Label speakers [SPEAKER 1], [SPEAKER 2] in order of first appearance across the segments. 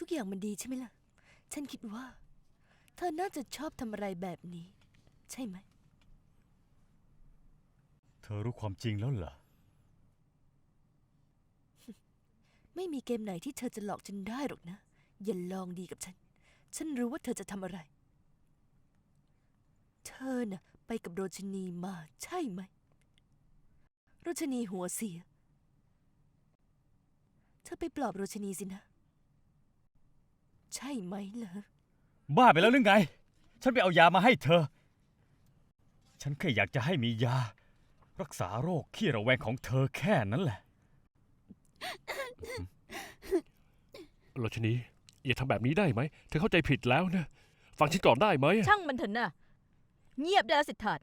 [SPEAKER 1] ทุกอย่างมันดีใช่ไหมล่ะ ฉันคิดว่า เธอน่าจะชอบทำอะไรแบบนี้ ใช่ไหม
[SPEAKER 2] เธอรู้ความจริงแล้วเหรอ
[SPEAKER 1] ไม่มีเกมไหนที่เธอจะหลอกฉันได้หรอกนะ อย่าลองดีกับฉัน ฉันรู้ว่าเธอจะทำอะไร เธอน่ะ ไปกับโรชนีมาใช่ไหม โรชนีหัวเสีย เธอไปปลอบโรชนีสินะ ใช่ไหมล่ะ
[SPEAKER 2] บ้าไปแล้วหรือไง ฉันไปเอายามาให้เธอ ฉันแค่อยากจะให้มียา รักษาโรคขี้ระแวงของเธอแค่นั้นแหละ
[SPEAKER 3] โรชนีอย่าทำแบบนี้ได้ไหม เธอเข้าใจผิดแล้วนะ ฟังฉันก่อนได้ไหม
[SPEAKER 4] ช่างมันเถอะนะเงียบได้แล้วสิทธาต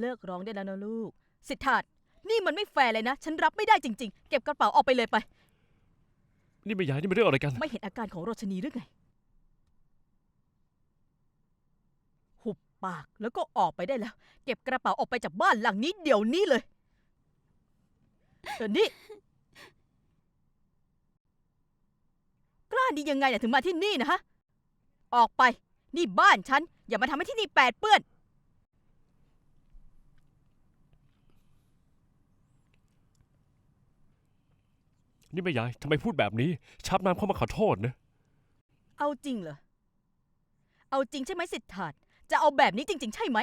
[SPEAKER 4] เลิกร้องได้แล้วนะลูก สิทธาตนี่มันไม่แฟร์เลยนะ ฉันรับไม่ได้จริง ๆ เก็บกระเป๋าออกไปเลยไป
[SPEAKER 3] นี่ไม่ยายนี่เป็นเรื่องอะไรกัน
[SPEAKER 4] ไม่เห็นอาการของโรชนีหรือไง หุบ ปากแล้วก็ออกไปได้แล้ว เก็บกระเป๋าออกไปจากบ้านหลังนี้เดี๋ยวนี้เลยเดี๋ยวนี้กล้าดียังไงเนี่ยถึงมาที่นี่นะฮะ ออกไปนี่บ้านฉัน อย่ามาทำให้ที่นี่แปดเปื้อน
[SPEAKER 3] นี่ไม่ยายทำไมพูดแบบนี้ ชับน้ำเข้ามาขอโทษนะ
[SPEAKER 4] เอาจริงเหรอ เอาจริงใช่ไหมสิทธาต จะเอาแบบนี้จริง ๆ ใช่ไหม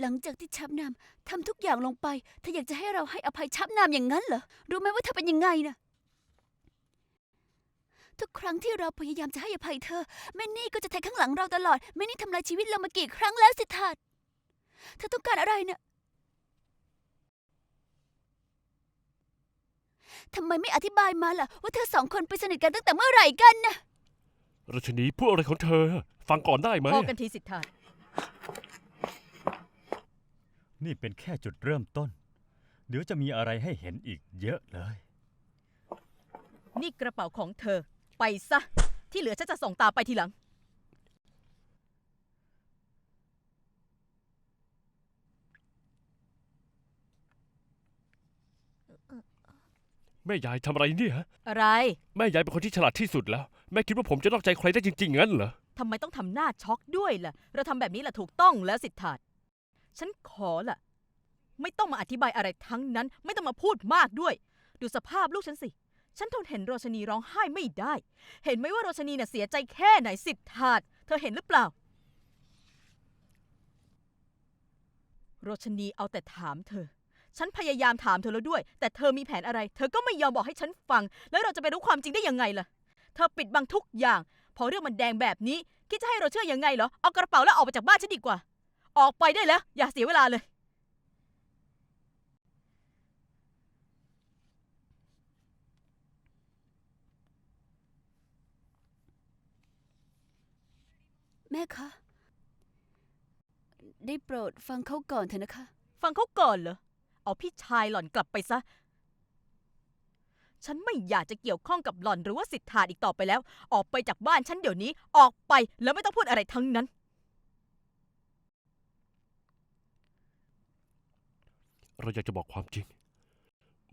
[SPEAKER 5] หลังจากที่ชับนามทำทุกอย่างลงไปเธออยากจะให้เราให้อภัยชับนามอย่างนั้นเหรอ รู้ไหมว่าเธอเป็นยังไงนะทุกครั้งที่เราพยายามจะให้อภัยเธอแม่นี่ก็จะแทงข้างหลังเราตลอดแม่นี่ทำลายชีวิตเรามากี่ครั้งแล้วสิทธาตเธอต้องการอะไรเนะ ทำไมไม่อธิบายมาล่ะ ว่าเธอสองคนไปสนิทกันตั้งแต่เมื่อไหร่กันนะ
[SPEAKER 3] โรชนีพูดอะไรของเธอ ฟังก่อนได้ไหม
[SPEAKER 4] พอกันทีสิทธาต
[SPEAKER 2] นี่เป็นแค่จุดเริ่มต้น เดี๋ยวจะมีอะไรให้เห็นอีกเยอะเลย
[SPEAKER 4] นี่กระเป๋าของเธอ ไปซะ ที่เหลือฉันจะส่งตามไปทีหลัง
[SPEAKER 3] แม่ยายทำอะไรเนี่ยฮะ
[SPEAKER 4] อะไร
[SPEAKER 3] แม่ยายเป็นคนที่ฉลาดที่สุดแล้ว แม่คิดว่าผมจะนอกใจใครได้จริงๆงั้นเหรอ
[SPEAKER 4] ทำไมต้องทำหน้าช็อกด้วยล่ะ เราทำแบบนี้ล่ะถูกต้องแล้วสิทธาตฉันขอล่ะ ไม่ต้องมาอธิบายอะไรทั้งนั้น ไม่ต้องมาพูดมากด้วย ดูสภาพลูกฉันสิ ฉันทนเห็นโรชนีร้องไห้ไม่ได้ เห็นไหมว่าโรชนีน่ะเสียใจแค่ไหนสิทธาตเธอเห็นหรือเปล่า โรชนีเอาแต่ถามเธอ ฉันพยายามถามเธอแล้วด้วย แต่เธอมีแผนอะไร เธอก็ไม่ยอมบอกให้ฉันฟัง แล้วเราจะไปรู้ความจริงได้ยังไงล่ะ เธอปิดบังทุกอย่าง พอเรื่องมันแดงแบบนี้ คิดจะให้เราเชื่อยังไงเหรอ เอากระเป๋าแล้วออกไปจากบ้านฉันดีกว่า ออกไปได้แล้ว อย่าเสียเวลาเลย
[SPEAKER 5] แม่คะ ได้โปรดฟังเขาก่อนเถอะนะคะ
[SPEAKER 4] ฟังเขาก่อนเหรอ เอาพี่ชายหล่อนกลับไปซะ ฉันไม่อยากจะเกี่ยวข้องกับหล่อนหรือว่าสิทธาอีกต่อไปแล้ว ออกไปจากบ้านฉันเดี๋ยวนี้ ออกไปแล้วไม่ต้องพูดอะไรทั้งนั้น
[SPEAKER 3] เราอยากจะบอกความจริง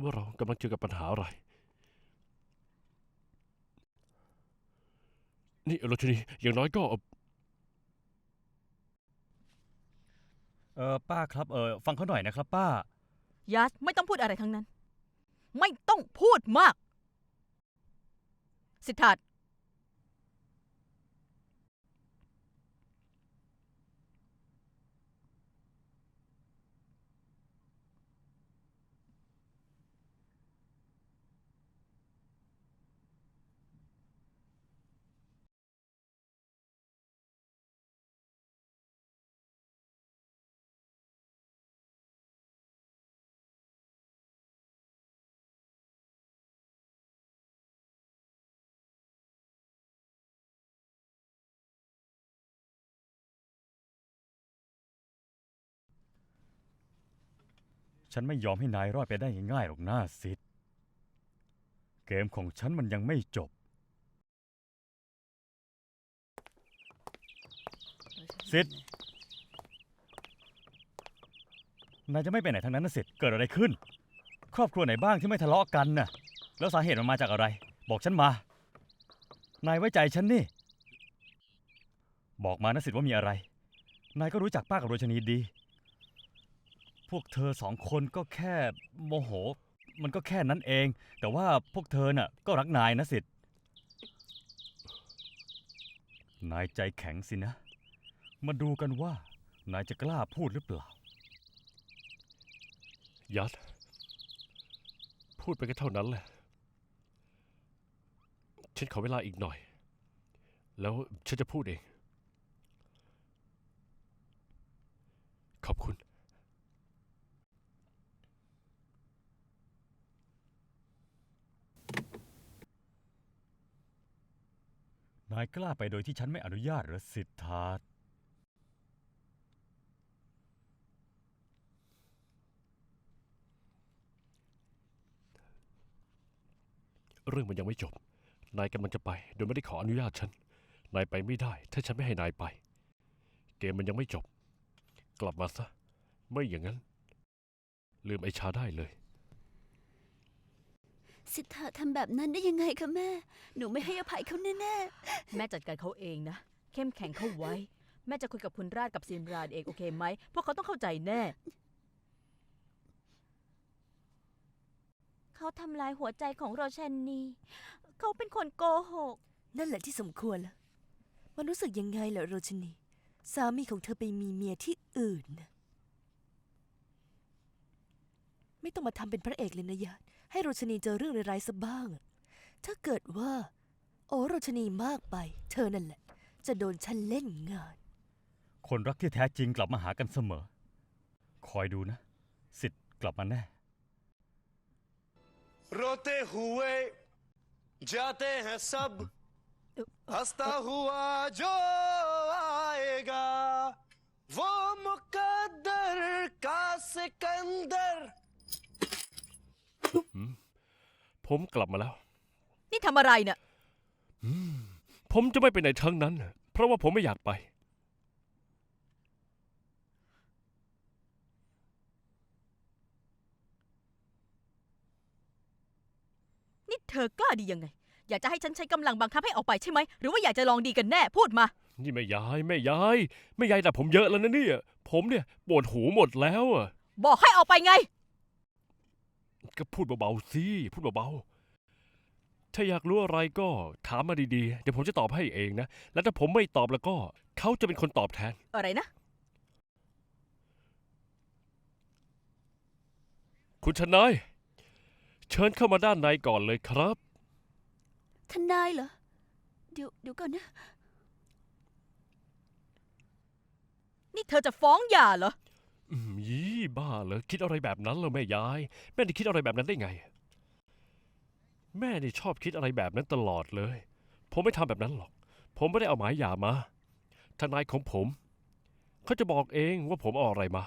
[SPEAKER 3] ว่าเรากำลังเจอกับปัญหาอะไร นี่โรชนีอย่างน้อยก็เอ่อ
[SPEAKER 2] เออป้าครับเออฟังเขาหน่อยนะครับ ป้า
[SPEAKER 4] ยัสไม่ต้องพูดอะไรทั้งนั้น ไม่ต้องพูดมาก สิทธาต
[SPEAKER 2] ฉันไม่ยอมให้นายรอดไปได้ง่ายๆหรอกหน้าซิดเกมของฉันมันยังไม่จบ ซิดนายจะไม่ไปไหนทั้งนั้นนะซิดเกิดอะไรขึ้น ครอบครัวไหนบ้างที่ไม่ทะเลาะกันน่ะ แล้วสาเหตุมันมาจากอะไร บอกฉันมา นายไว้ใจฉันนี่ บอกมานะสิทธ์ว่ามีอะไร นายก็รู้จักป้ากับโรชนีดี พวกเธอสองคนก็แค่โมโห มันก็แค่นั้นเอง แต่ว่าพวกเธอน่ะก็รักนายนะสิทธิ์นายใจแข็งสินะ มาดูกันว่านายจะกล้าพูดหรือเปล่า
[SPEAKER 3] ยัด พูดไปก็เท่านั้นแหละฉันขอเวลาอีกหน่อย แล้วฉันจะพูดเอง ขอบคุณ
[SPEAKER 2] นายกล้าไปโดยที่ฉันไม่อนุญาตหรือสิทธาต
[SPEAKER 3] เรื่องมันยังไม่จบ นายกำลังจะไปโดยไม่ได้ขออนุญาตฉัน นายไปไม่ได้ ถ้าฉันไม่ให้นายไป เกมมันยังไม่จบ กลับมาซะ ไม่อย่างนั้น ลืมไอชาได้เลย
[SPEAKER 5] สิทธาทำแบบนั้นได้ยังไงคะแม่ หนูไม่ให้อภัยเขาแน่
[SPEAKER 4] แม่จัดการเขาเองนะ เข้มแข็งเข้าไว้ แม่จะคุยกับคุณราชกับซิมรานเองโอเคไหม พวกเขาต้องเข้าใจแน่
[SPEAKER 5] เขาทำลายหัวใจของโรชันนีเขาเป็นคนโกหก
[SPEAKER 1] นั่นแหละที่สมควรละมันรู้สึกยังไงเหรอโรชนี สามีของเธอไปมีเมียที่อื่นนะไม่ต้องมาทำเป็นพระเอกเลยนะยาด ให้โรชนีเจอเรื่องร้ายๆซะบ้างอะถ้าเกิดว่า โอ้โรชนีมากไป เธอนั่นแหละ จะโดนฉันเล่นงาน
[SPEAKER 2] คนรักที่แท้จริงกลับมาหากันเสมอ คอยดูนะ สิทธิ์กลับมาแน่
[SPEAKER 6] रोते हुए जाते हैं सब हंसता हुआ जो आएगा वो मुकद्दर का सिकंदर
[SPEAKER 3] ผมกลับมาแล้ว
[SPEAKER 4] นี่ทำอะไรเนี่ย
[SPEAKER 3] ผมจะไม่ไปไหนทั้งนั้น เพราะว่าผมไม่อยากไป
[SPEAKER 4] นี่เธอกล้าดียังไง อยากจะให้ฉันใช้กำลังบังคับให้ออกไปใช่ไหม หรือว่าอยากจะลองดีกันแน่ พูดมา
[SPEAKER 3] นี่แม่ยายแม่ยายแม่ยายแต่ผมเยอะแล้วนะเนี่ย ผมเนี่ยปวดหูหมดแล้วอะ
[SPEAKER 4] บอกให้ออกไปไง
[SPEAKER 3] ก็พูดเบาๆสิพูดเบาๆถ้าอยากรู้อะไรก็ถามมาดีๆ เดี๋ยวผมจะตอบให้เองนะ แล้วถ้าผมไม่ตอบแล้วก็ เขาจะเป็นคนตอบแทน
[SPEAKER 4] อะไรนะ
[SPEAKER 3] คุณทนายเชิญเข้ามาด้านในก่อนเลยครับ
[SPEAKER 5] ๆทนายเหรอ เดี๋ยวเดี๋ยวก่อนนะ
[SPEAKER 4] นี่เธอจะฟ้องหย่าเหรอ
[SPEAKER 3] อืมยี่บ้าเหรอคิดอะไรแบบนั้นเหรอแม่ยาย แม่ได้คิดอะไรแบบนั้นได้ไง แม่นี่ชอบคิดอะไรแบบนั้นตลอดเลย ผมไม่ทำแบบนั้นหรอก ผมไม่ได้เอาหมายหย่ามาทนายของผม เขาจะบอกเองว่าผมเอาอะไรมา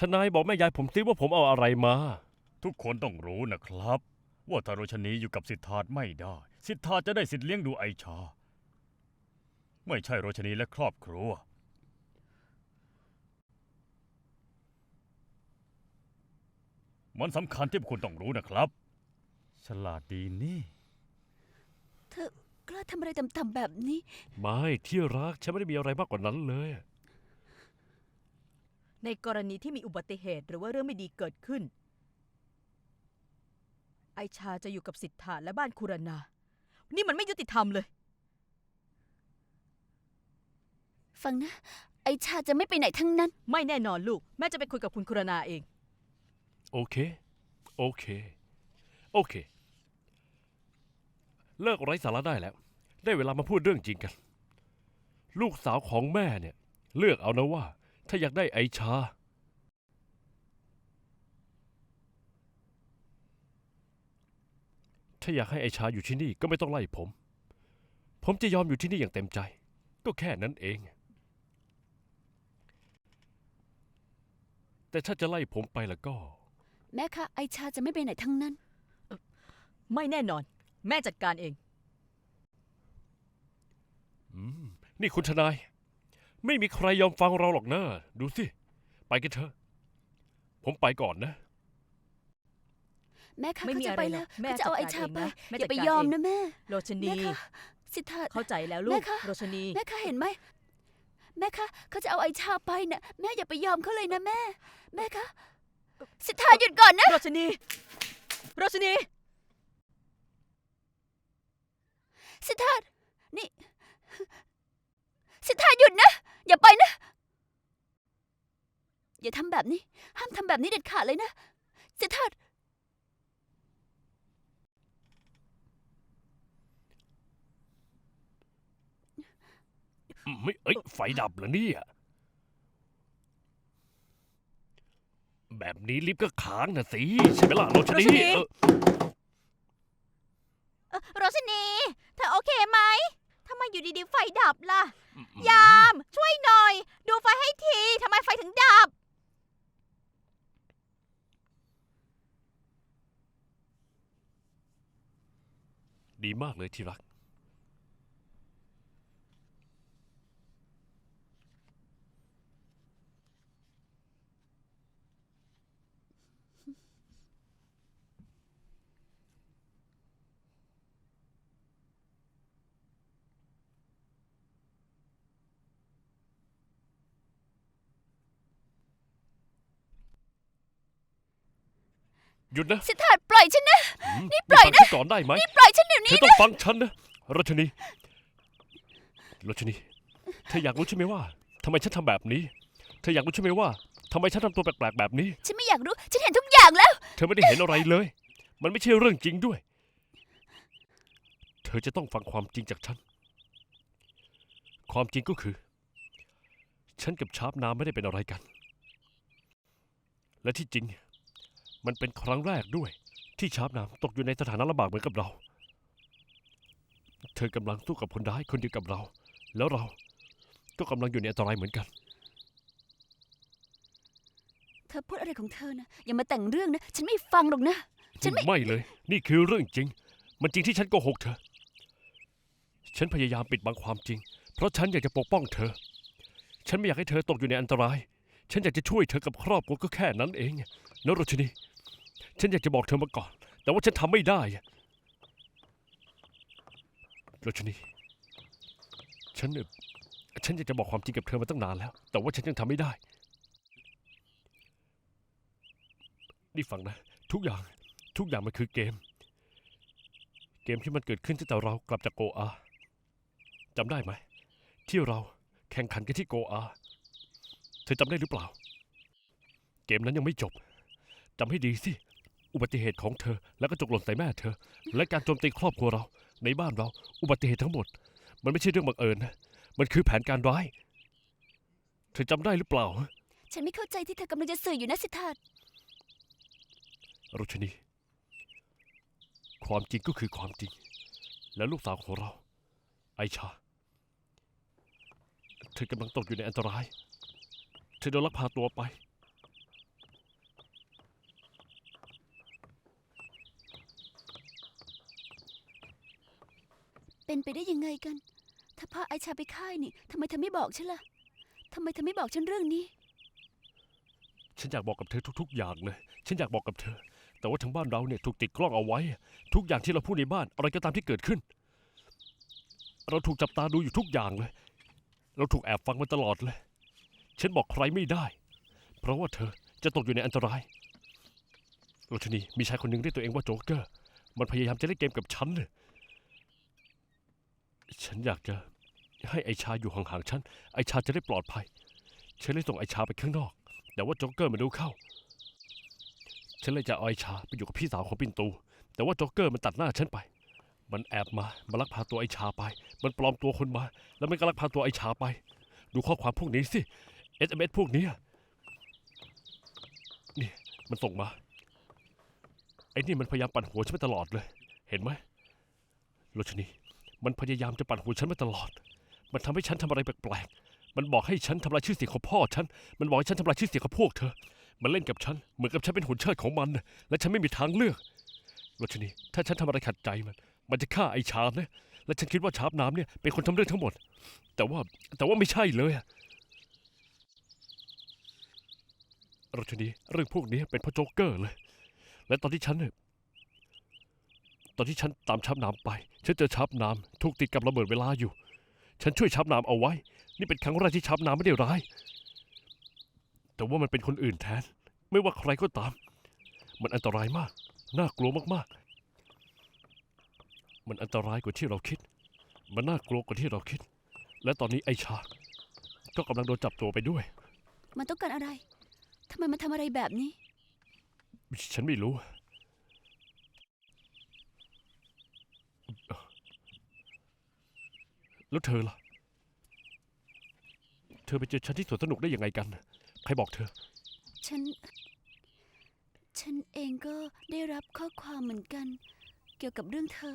[SPEAKER 3] ทนายบอกแม่ยายผมซิว่าผมเอาอะไรมา
[SPEAKER 2] ทุกคนต้องรู้นะครับ ว่าถ้าโรชนีอยู่กับสิทธาตไม่ได้ สิทธาจะได้สิทธิ์เลี้ยงดูไอชา ไม่ใช่โรชนีและครอบครัว มันสำคัญที่พวกคุณต้องรู้นะครับ ฉลาดดีนี่
[SPEAKER 5] เธอกล้าทำอะไรต่ำๆแบบนี้
[SPEAKER 3] ไม่ที่รักฉันไม่ได้มีอะไรมากกว่านั้นเลย
[SPEAKER 4] ในกรณีที่มีอุบัติเหตุหรือว่าเรื่องไม่ดีเกิดขึ้น ไอชาจะอยู่กับสิทธาและบ้านคุรนา นี่มันไม่ยุติธรรมเลย
[SPEAKER 5] ฟังนะ ไอชาจะไม่ไปไหนทั้งนั้น
[SPEAKER 4] ไม่แน่นอนลูก แม่จะไปคุยกับคุณคุรนาเอง
[SPEAKER 3] โอเค โอเค โอเค เลิกไร้สาระได้แล้ว ได้เวลามาพูดเรื่องจริงกัน ลูกสาวของแม่เนี่ย เลือกเอานะว่า ถ้าอยากได้ไอชา ถ้าอยากให้ไอชาอยู่ที่นี่ก็ไม่ต้องไล่ผม ผมจะยอมอยู่ที่นี่อย่างเต็มใจ ก็แค่นั้นเอง แต่ถ้าจะไล่ผมไปแล้วก็
[SPEAKER 5] แม่คะไอชาจะไม่ไปไหนทั้งนั้น
[SPEAKER 4] ไม่แน่นอน แม่จัดการเอง
[SPEAKER 3] อืมนี่คุณทนาย ไม่มีใครยอมฟังเราหรอกนะดูสิ ไปกันเถอะ ผมไปก่อนนะ
[SPEAKER 5] แม่คะ
[SPEAKER 4] ไม่
[SPEAKER 5] เขา
[SPEAKER 4] มี
[SPEAKER 5] จะ
[SPEAKER 4] อะไร
[SPEAKER 5] ไป
[SPEAKER 4] หร
[SPEAKER 5] แล้
[SPEAKER 4] อ
[SPEAKER 5] ว
[SPEAKER 4] กแม่
[SPEAKER 5] เขาจะเอา
[SPEAKER 4] จัด
[SPEAKER 5] ไอ
[SPEAKER 4] การ
[SPEAKER 5] ชา
[SPEAKER 4] เอง
[SPEAKER 5] ไป
[SPEAKER 4] นะแม่
[SPEAKER 5] อย่าไป
[SPEAKER 4] จัดการ
[SPEAKER 5] ยอม
[SPEAKER 4] เอง
[SPEAKER 5] นะแม่
[SPEAKER 4] โรชนี
[SPEAKER 5] แม่คะสิทธา
[SPEAKER 4] เข้าใจแล้วลู
[SPEAKER 5] แม่
[SPEAKER 4] ก
[SPEAKER 5] คะ
[SPEAKER 4] โรชนี
[SPEAKER 5] แม่คะเห็นไหมแม่คะเขาจะเอาไอชาไปนะแม่อย่าไปยอมเขาเลยนะแม่ แม่คะ สิทธาหยุดก่อนนะ
[SPEAKER 4] โรชนีโรชนี
[SPEAKER 5] สิทธา นี่ สิทธาหยุดนะ อย่าไปนะ อย่าทำแบบนี้ ห้ามทำแบบนี้เด็ดขาดเลยนะ สิทธา
[SPEAKER 3] ไม่เอ้ยไฟดับเหรอเนี่ย แบบนี้ลิฟต์ก็ค้างนะสิใช่ไหมล่ะโรชนี
[SPEAKER 4] โรชนี
[SPEAKER 3] เออ
[SPEAKER 7] โรชนีเธอโอเคไหมทำไมอยู่ดีๆ ไฟดับล่ะ
[SPEAKER 3] อืม
[SPEAKER 7] ยาม ช่วยหน่อย ดูไฟให้ทีทำไมไฟถึงดับ
[SPEAKER 3] ดีมากเลยที่รัก หยุดนะ
[SPEAKER 5] สิทธาปล่อยฉันนะ
[SPEAKER 3] นี่
[SPEAKER 5] ปล่อยนะ
[SPEAKER 3] ก่อนได้ไหม
[SPEAKER 5] ปล่อยฉันเดี๋ยว
[SPEAKER 3] เธ
[SPEAKER 5] นี้
[SPEAKER 3] อต้องฟังฉันนะรัชนีรัชนีเธออยากรู้ใช่ไหมว่าทำไมฉันทำแบบนี้ เธออยากรู้ใช่ไหมว่าทำไมฉันทำตัวแปลกๆแบบนี้
[SPEAKER 5] ฉันไม่อยากรู้ ฉันเห็นทุกอย่างแล้ว
[SPEAKER 3] เธอไม่ได้เห็นอะไรเลย มันไม่ใช่เรื่องจริงด้วย เธอจะต้องฟังความจริงจากฉัน ความจริงก็คือ ฉันกับชาร์ปน้ำไม่ได้เป็นอะไรกัน และที่จริง มันเป็นครั้งแรกด้วย ที่ชาร์ปน้ำตกอยู่ในสถานะลำบากเหมือนกับเรา เธอกำลังสู้กับคนร้ายคนเดียวกับเรา แล้วเราก็กำลังอยู่ในอันตรายเหมือนกัน
[SPEAKER 5] เธอพูดอะไรของเธอนะ อย่ามาแต่งเรื่องนะ ฉันไม่ฟังหรอกนะ ฉันไม่
[SPEAKER 3] ไม่เลย นี่คือเรื่องจริง มันจริงที่ฉันโกหกเธอ ฉันพยายามปิดบังความจริง เพราะฉันอยากจะปกป้องเธอ ฉันไม่อยากให้เธอตกอยู่ในอันตราย ฉันอยากจะช่วยเธอกับครอบครัวก็แค่นั้นเองนรชนี ฉันอยากจะบอกเธอมาก่อน แต่ว่าฉันทำไม่ได้อะรชนีฉันเออฉันอยากจะบอกความจริงกับเธอมาตั้งนานแล้ว แต่ว่าฉันยังทำไม่ได้ นี่ฟังนะ ทุกอย่างทุกอย่างมันคือเกม เกมที่มันเกิดขึ้นตั้งแต่เรากลับจากโกอาจำได้ไหม ที่เราแข่งขันกันที่โกอาเธอจำได้หรือเปล่า เกมนั้นยังไม่จบจำให้ดีสิ อุบัติเหตุของเธอ แล้วก็จกหล่นใส่แม่เธอ และการโจมตีครอบครัวเรา ในบ้านเรา อุบัติเหตุทั้งหมด มันไม่ใช่เรื่องบังเอิญนะ มันคือแผนการร้าย เธอจำได้หรือเปล่าฮะ
[SPEAKER 5] ฉันไม่เข้าใจที่เธอกำลังจะสื่ออยู่นะสิทธา
[SPEAKER 3] รุชนี ความจริงก็คือความจริง และลูกสาวของเรา ไอชา เธอกำลังตกอยู่ในอันตราย เธอโดนลักพาตัวไป
[SPEAKER 5] เป็นไปได้ยังไงกัน ถ้าพาไอชาไปค่ายนี่ทำไมเธอไม่บอกฉันล่ะทำไมเธอไม่บอกฉันเรื่องนี้
[SPEAKER 3] ฉันอยากบอกกับเธอทุก ๆ อย่างเลย ฉันอยากบอกกับเธอ แต่ว่าทางบ้านเราเนี่ยถูกติดกล้องเอาไว้ ทุกอย่างที่เราพูดในบ้าน อะไรก็ตามที่เกิดขึ้น เราถูกจับตาดูอยู่ทุกอย่างเลย เราถูกแอบฟังมาตลอดเลย ฉันบอกใครไม่ได้ เพราะว่าเธอจะตกอยู่ในอันตรายโรชนีมีชายคนหนึ่งเรียกตัวเองว่าโจ๊กเกอร์ มันพยายามจะเล่นเกมกับฉันเลย ฉันอยากจะให้ไอชาอยู่ห่างๆฉัน ไอชาจะได้ปลอดภัย ฉันเลยส่งไอชาไปข้างนอก แต่ว่าโจ๊กเกอร์มาดูเข้า ฉันเลยจะเอาไอชาไปอยู่กับพี่สาวของปินตู แต่ว่าโจ๊กเกอร์มันตัดหน้าฉันไป มันแอบมามาลักพาตัวไอชาไป มันปลอมตัวคนมา แล้วมันก็ลักพาตัวไอชาไป ดูข้อความพวกนี้สิ SMS พวกนี้นี่มันส่งมา ไอ้นี่มันพยายามปั่นหัวฉันมาตลอดเลย เห็นไหมโรชนี มันพยายามจะปั่นหัวฉันมาตลอด มันทำให้ฉันทำอะไรแปลกๆ มันบอกให้ฉันทำลายชื่อเสียงของพ่อฉัน มันบอกให้ฉันทำลายชื่อเสียงของพวกเธอ มันเล่นกับฉันเหมือนกับฉันเป็นหุ่นเชิดของมัน และฉันไม่มีทางเลือกรชนีถ้าฉันทำอะไรขัดใจมัน มันจะฆ่าไอ้ชาร์ปนะ และฉันคิดว่าชาร์ปน้ำเนี่ยเป็นคนทำเรื่องทั้งหมด แต่ว่าแต่ว่าไม่ใช่เลยอะรชนีเรื่องพวกนี้เป็นพระโจ๊กเกอร์เลย และตอนที่ฉันเนี่ย ตอนที่ฉันตามชับน้ำไป ฉันเจอชับน้ำถูกติดกับระเบิดเวลาอยู่ ฉันช่วยชับน้ำเอาไว้ นี่เป็นครั้งแรกที่ชับน้ำไม่ได้ร้าย แต่ว่ามันเป็นคนอื่นแทน ไม่ว่าใครก็ตาม มันอันตรายมาก น่ากลัวมากๆ มันอันตรายกว่าที่เราคิด มันน่ากลัวกว่าที่เราคิด และตอนนี้ไอชา ก็กำลังโดนจับตัวไปด้วย
[SPEAKER 5] มันต้องการอะไรทำไมมันทำอะไรแบบนี้
[SPEAKER 3] ฉันไม่รู้ แล้วเธอล่ะ เธอไปเจอฉันที่สวนสนุกได้ยังไงกัน ใครบอกเธอ
[SPEAKER 5] ฉัน ฉันเองก็ได้รับข้อความเหมือนกัน เกี่ยวกับเรื่องเธอ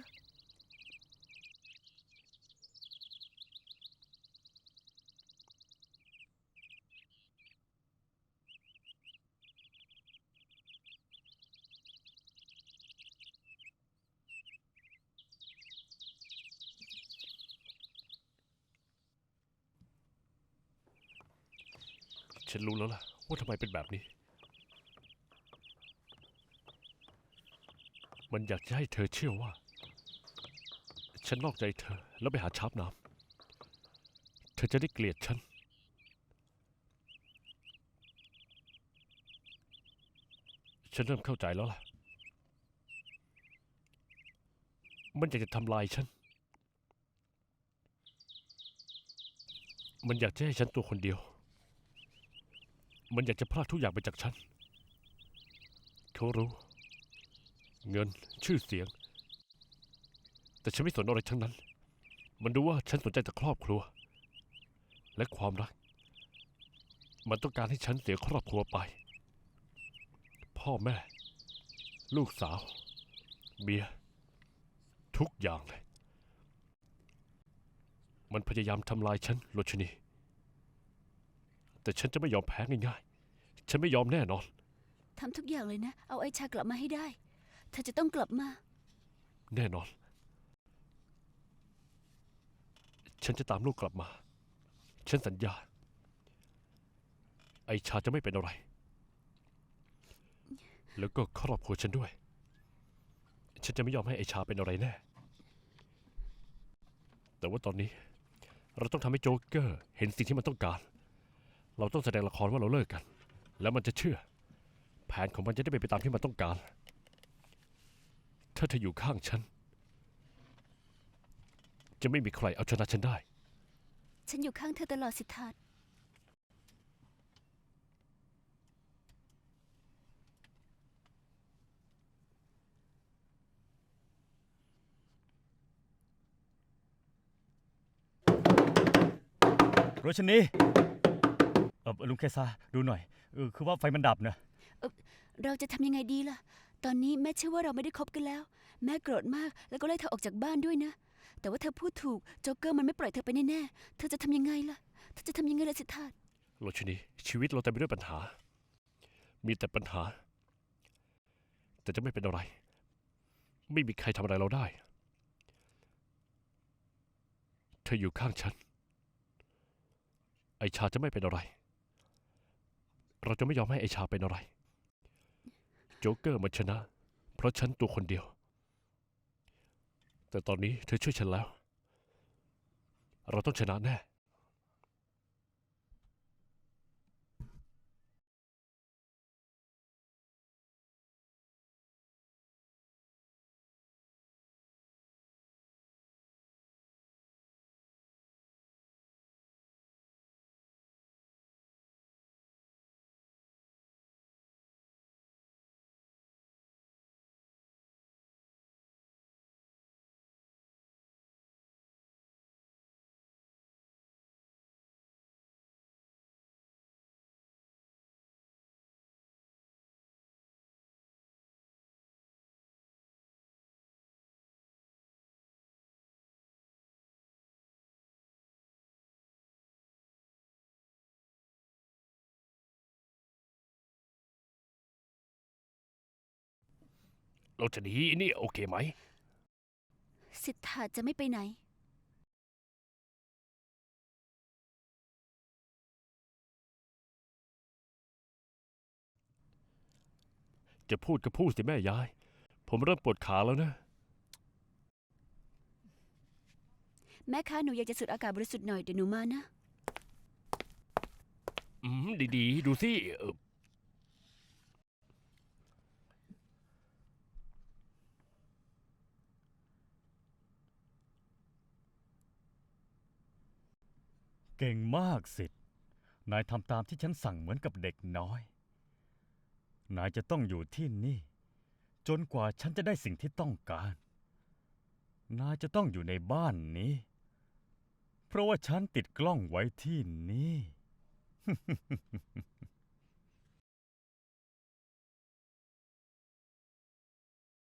[SPEAKER 3] ฉันรู้แล้วล่ะ ว่าทำไมเป็นแบบนี้ มันอยากจะให้เธอเชื่อว่า ฉันนอกใจเธอแล้วไปหาชาร์ปน้ำเธอจะได้เกลียดฉัน ฉันเริ่มเข้าใจแล้วล่ะ มันอยากจะทำลายฉัน มันอยากจะให้ฉันตัวคนเดียว มันอยากจะพรากทุกอย่างไปจากฉัน เขารู้ เงินชื่อเสียง แต่ฉันไม่สนอะไรทั้งนั้น มันรู้ว่าฉันสนใจแต่ครอบครัว และความรัก มันต้องการให้ฉันเสียครอบครัวไป พ่อแม่ ลูกสาว เมีย ทุกอย่างเลย มันพยายามทำลายฉันโรชนี แต่ฉันจะไม่ยอมแพ้ง่ายๆ ฉันไม่ยอมแน่นอน
[SPEAKER 5] ทำทุกอย่างเลยนะ เอาไอชากลับมาให้ได้ เธอจะต้องกลับมา
[SPEAKER 3] แน่นอน ฉันจะตามลูกกลับมา ฉันสัญญา ไอชาจะไม่เป็นอะไร แล้วก็ครอบครัวฉันด้วย ฉันจะไม่ยอมให้ไอชาเป็นอะไรแน่ แต่ว่าตอนนี้ เราต้องทำให้โจ๊กเกอร์ เห็นสิ่งที่มันต้องการ เราต้องแสดงละครว่าเราเลิกกัน แล้วมันจะเชื่อ แผนของมันจะได้เป็นไปตามที่มันต้องการ ถ้าเธออยู่ข้างฉัน จะไม่มีใครเอาชนะฉันได้
[SPEAKER 5] ฉันอยู่ข้างเธอตลอดสิทธาต
[SPEAKER 2] โรชนีเออลุงเคซาดูหน่อยเออคือว่าไฟมันดับนะ
[SPEAKER 5] เราจะทำยังไงดีล่ะ ตอนนี้แม่เชื่อว่าเราไม่ได้คบกันแล้ว แม่โกรธมากแล้วก็ไล่เธอออกจากบ้านด้วยนะ แต่ว่าเธอพูดถูกโจ๊กเกอร์มันไม่ปล่อยเธอไปแน่ๆเธอจะทำยังไงล่ะ เธอจะทำยังไงล่ะสิทธาต
[SPEAKER 3] โรชนีชีวิตเราเต็มไปด้วยปัญหา มีแต่ปัญหา แต่จะไม่เป็นอะไร ไม่มีใครทำอะไรเราได้ เธออยู่ข้างฉัน ไอชาจะไม่เป็นอะไร เราจะไม่ยอมให้ไอชาเป็นอะไร โจ๊กเกอร์มันชนะ เพราะฉันตัวคนเดียว แต่ตอนนี้เธอช่วยฉันแล้ว เราต้องชนะแน่ เราจะหนีนี่โอเคไหม
[SPEAKER 5] สิทธาจะไม่ไปไหน
[SPEAKER 3] จะพูดก็พูดสิแม่ยาย ผมเริ่มปวดขาแล้วนะ
[SPEAKER 5] แม่คะหนูอยากจะสุดอากาศบริสุทธิ์หน่อยเดี๋ยวหนูมานะ
[SPEAKER 3] อืม ดีๆ ดูสิ
[SPEAKER 2] เก่งมากสิทธิ์นายทำตามที่ฉันสั่งเหมือนกับเด็กน้อย นายจะต้องอยู่ที่นี่ จนกว่าฉันจะได้สิ่งที่ต้องการ นายจะต้องอยู่ในบ้านนี้ เพราะว่าฉันติดกล้องไว้ที่นี่